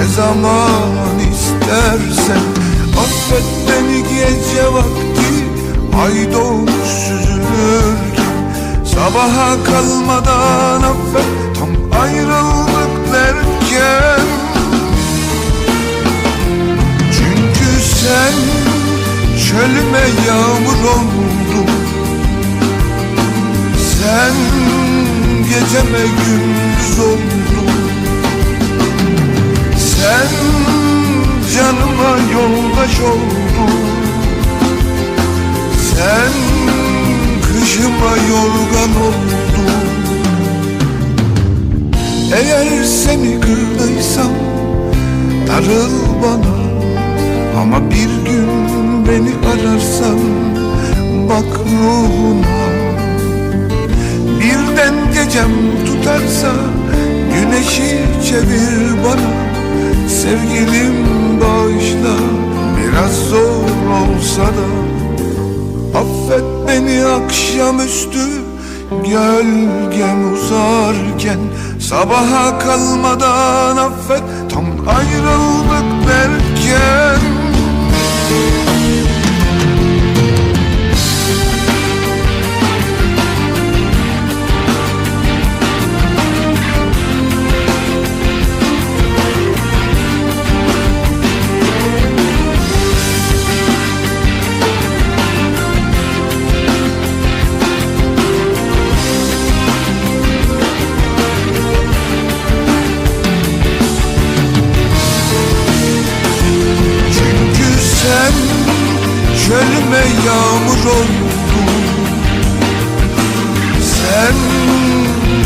ne zaman istersen. Affet beni gece vakti ay doğmuş süzülürken. Sabaha kalmadan affet tam ayrıldık derken. Çünkü sen çölüme yağmur oldun. Sen geceme gündüz oldun Eğer seni kırdıysam darıl bana. Ama bir gün beni ararsan bak ruhuna. Birden gecem tutarsa güneşi çevir bana. Sevgilim bağışla biraz zor olsa da Affet beni akşamüstü gölgem uzarken Sabaha kalmadan affet. Tam ayrıldık derken çölüme yağmur oldun Sen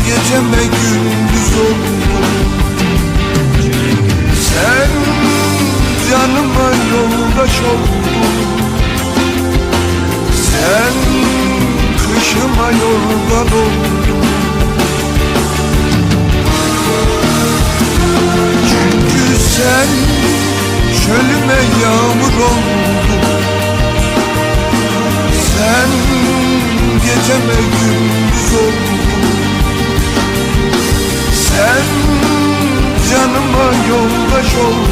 geceme gündüz oldun. Sen canıma yoldaş oldun. Sen kışıma yorgan oldun. Çünkü sen çölüme yağmur oldun geceme gündüz oldun Sen canıma yoldaş oldun